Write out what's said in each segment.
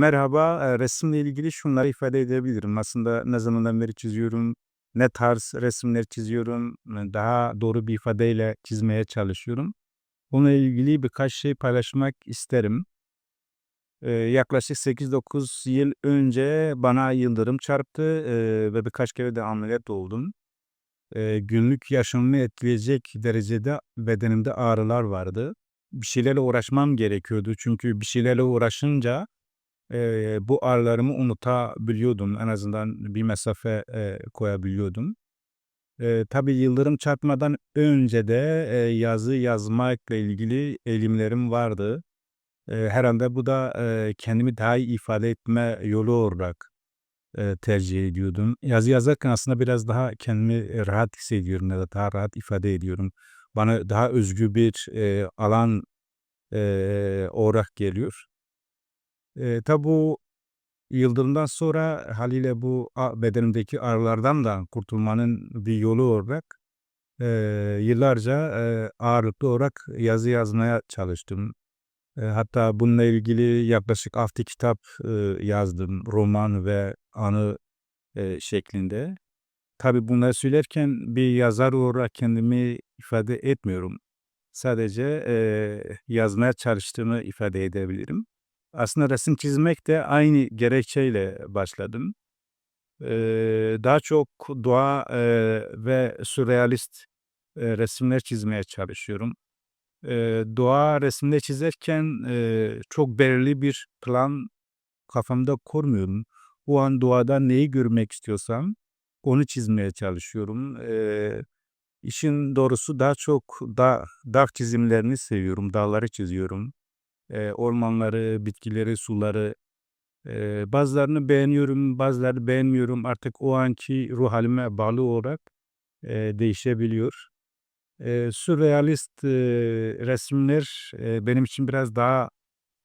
Merhaba, resimle ilgili şunları ifade edebilirim. Aslında ne zamandan beri çiziyorum, ne tarz resimler çiziyorum, daha doğru bir ifadeyle çizmeye çalışıyorum. Bununla ilgili birkaç şey paylaşmak isterim. Yaklaşık 8-9 yıl önce bana yıldırım çarptı, ve birkaç kere de ameliyat oldum. Günlük yaşamımı etkileyecek derecede bedenimde ağrılar vardı. Bir şeylerle uğraşmam gerekiyordu çünkü bir şeylerle uğraşınca, eee, bu ağrılarımı unutabiliyordum. En azından bir mesafe, eee, koyabiliyordum. Eee, tabii yıldırım çarpmadan önce de, eee, yazı yazmakla ilgili eğilimlerim vardı. Eee, herhâlde bu da, eee, kendimi daha iyi ifade etme yolu olarak, eee, tercih ediyordum. Yazı yazarken aslında biraz daha kendimi, rahat hissediyorum ya da daha rahat ifade ediyorum. Bana daha özgür bir, eee, alan, eee, olarak geliyor. Eee, tabii bu yıldırımdan sonra hâliyle bu bedenimdeki ağrılardan da kurtulmanın bir yolu olarak, eee, yıllarca, eee, ağırlıklı olarak yazı yazmaya çalıştım. Eee, hatta bununla ilgili yaklaşık 6 kitap, ııı, yazdım. Roman ve anı, eee, şeklinde. Tabii bunları söylerken bir yazar olarak kendimi ifade etmiyorum. Sadece, eee, yazmaya çalıştığımı ifade edebilirim. Aslında resim çizmek de aynı gerekçeyle başladım. Eee, daha çok doğa, eee, ve sürrealist, eee, resimler çizmeye çalışıyorum. Eee, doğa resimleri çizerken, eee, çok belirli bir plan kafamda kurmuyorum. O an doğada neyi görmek istiyorsam onu çizmeye çalışıyorum. Eee, işin doğrusu daha çok dağ dağ çizimlerini seviyorum. Dağları çiziyorum. Eee, ormanları, bitkileri, suları. Eee, bazılarını beğeniyorum, bazılarını beğenmiyorum. Artık o anki ruh hâlime bağlı olarak, eee, değişebiliyor. Eee, sürrealist, eee, resimler, eee, benim için biraz daha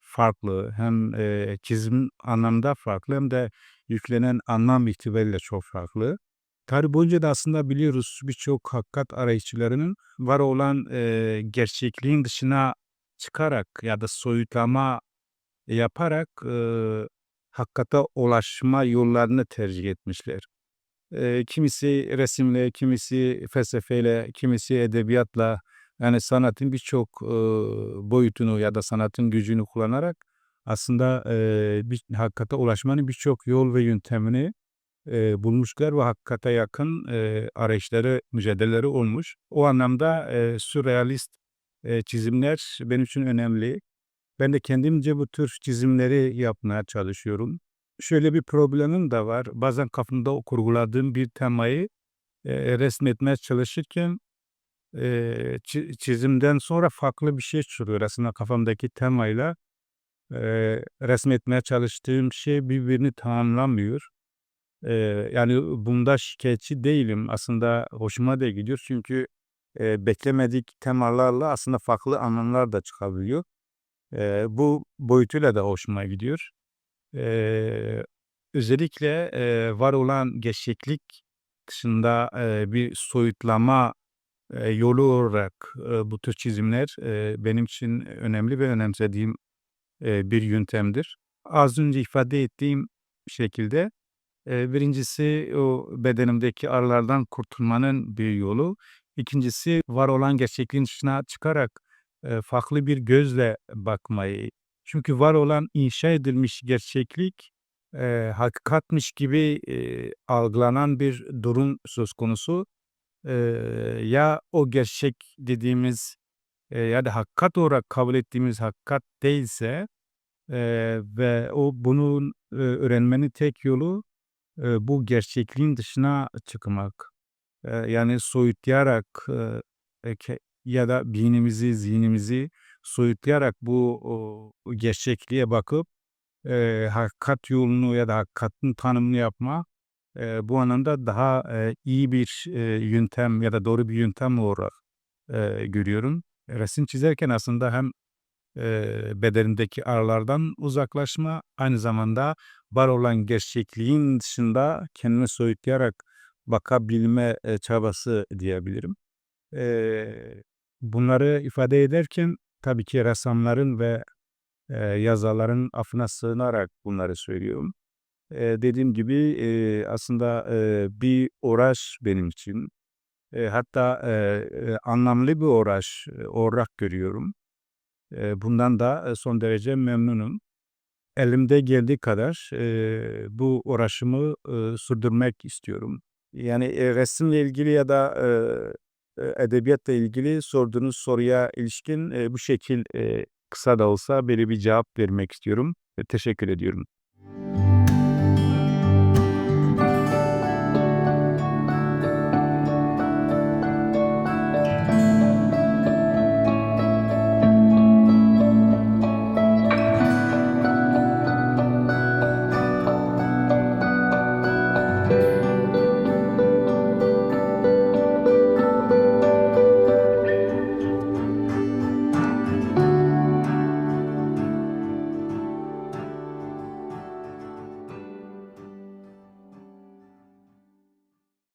farklı. Hem, eee, çizim anlamında farklı hem de yüklenen anlam itibariyle çok farklı. Tarih boyunca da aslında biliyoruz birçok hakikat arayışçılarının var olan, eee, gerçekliğin dışına çıkarak ya da soyutlama yaparak, ııı, hakikate ulaşma yollarını tercih etmişler. Eee, kimisi resimle, kimisi felsefeyle, kimisi edebiyatla, yani sanatın birçok, ııı, boyutunu ya da sanatın gücünü kullanarak aslında, eee, bir hakikate ulaşmanın birçok yol ve yöntemini, eee, bulmuşlar ve hakikate yakın, eee, arayışları, mücadeleleri olmuş. O anlamda, eee, sürrealist, eee, çizimler benim için önemli. Ben de kendimce bu tür çizimleri yapmaya çalışıyorum. Şöyle bir problemim de var. Bazen kafamda kurguladığım bir temayı, eee, resmetmeye çalışırken, çi çizimden sonra farklı bir şey çıkıyor. Aslında kafamdaki temayla, eee, resmetmeye çalıştığım şey birbirini tamamlamıyor. Eee, yani bunda şikâyetçi değilim. Aslında hoşuma da gidiyor çünkü, eee, beklemedik temalarla aslında farklı anlamlar da çıkabiliyor. Eee, bu boyutuyla da hoşuma gidiyor. Eee, özellikle, eee, var olan gerçeklik dışında, eee, bir soyutlama, eee, yolu olarak, eee, bu tür çizimler, eee, benim için önemli ve önemsediğim, eee, bir yöntemdir. Az önce ifade ettiğim şekilde, eee, 1'incisi o bedenimdeki ağrılardan kurtulmanın bir yolu. 2'ncisi var olan gerçekliğin dışına çıkarak, eee, farklı bir gözle bakmayı. Çünkü var olan inşa edilmiş gerçeklik, eee, hakikatmiş gibi, eee, algılanan bir durum söz konusu. Eee, ya o gerçek dediğimiz, eee, ya da hakikat olarak kabul ettiğimiz hakikat değilse, eee, ve o bunun, eee, öğrenmenin tek yolu, eee, bu gerçekliğin dışına çıkmak. Yani soyutlayarak, ya da beynimizi, zihnimizi soyutlayarak bu, gerçekliğe bakıp, eee, hakikat yolunu ya da hakikatin tanımını yapma, eee, bu anlamda daha, eee, iyi bir, eee, yöntem ya da doğru bir yöntem olarak, eee, görüyorum. Resim çizerken aslında hem, eee, bedenimdeki ağrılardan uzaklaşma, aynı zamanda var olan gerçekliğin dışında kendimi soyutlayarak bakabilme, eee, çabası diyebilirim. Bunları ifade ederken tabii ki ressamların ve eee, yazarların affına sığınarak bunları söylüyorum. Eee, dediğim gibi, eee, aslında, bir uğraş benim için. Hatta, anlamlı bir uğraş, eee, olarak görüyorum. Bundan da, son derece memnunum. Elimde geldiği kadar, eee, bu uğraşımı, ııı, sürdürmek istiyorum. Yani, eee, resimle ilgili ya da, eee, edebiyatla ilgili sorduğunuz soruya ilişkin, eee, bu şekil, eee, kısa da olsa böyle bir cevap vermek istiyorum. Eee, teşekkür ediyorum.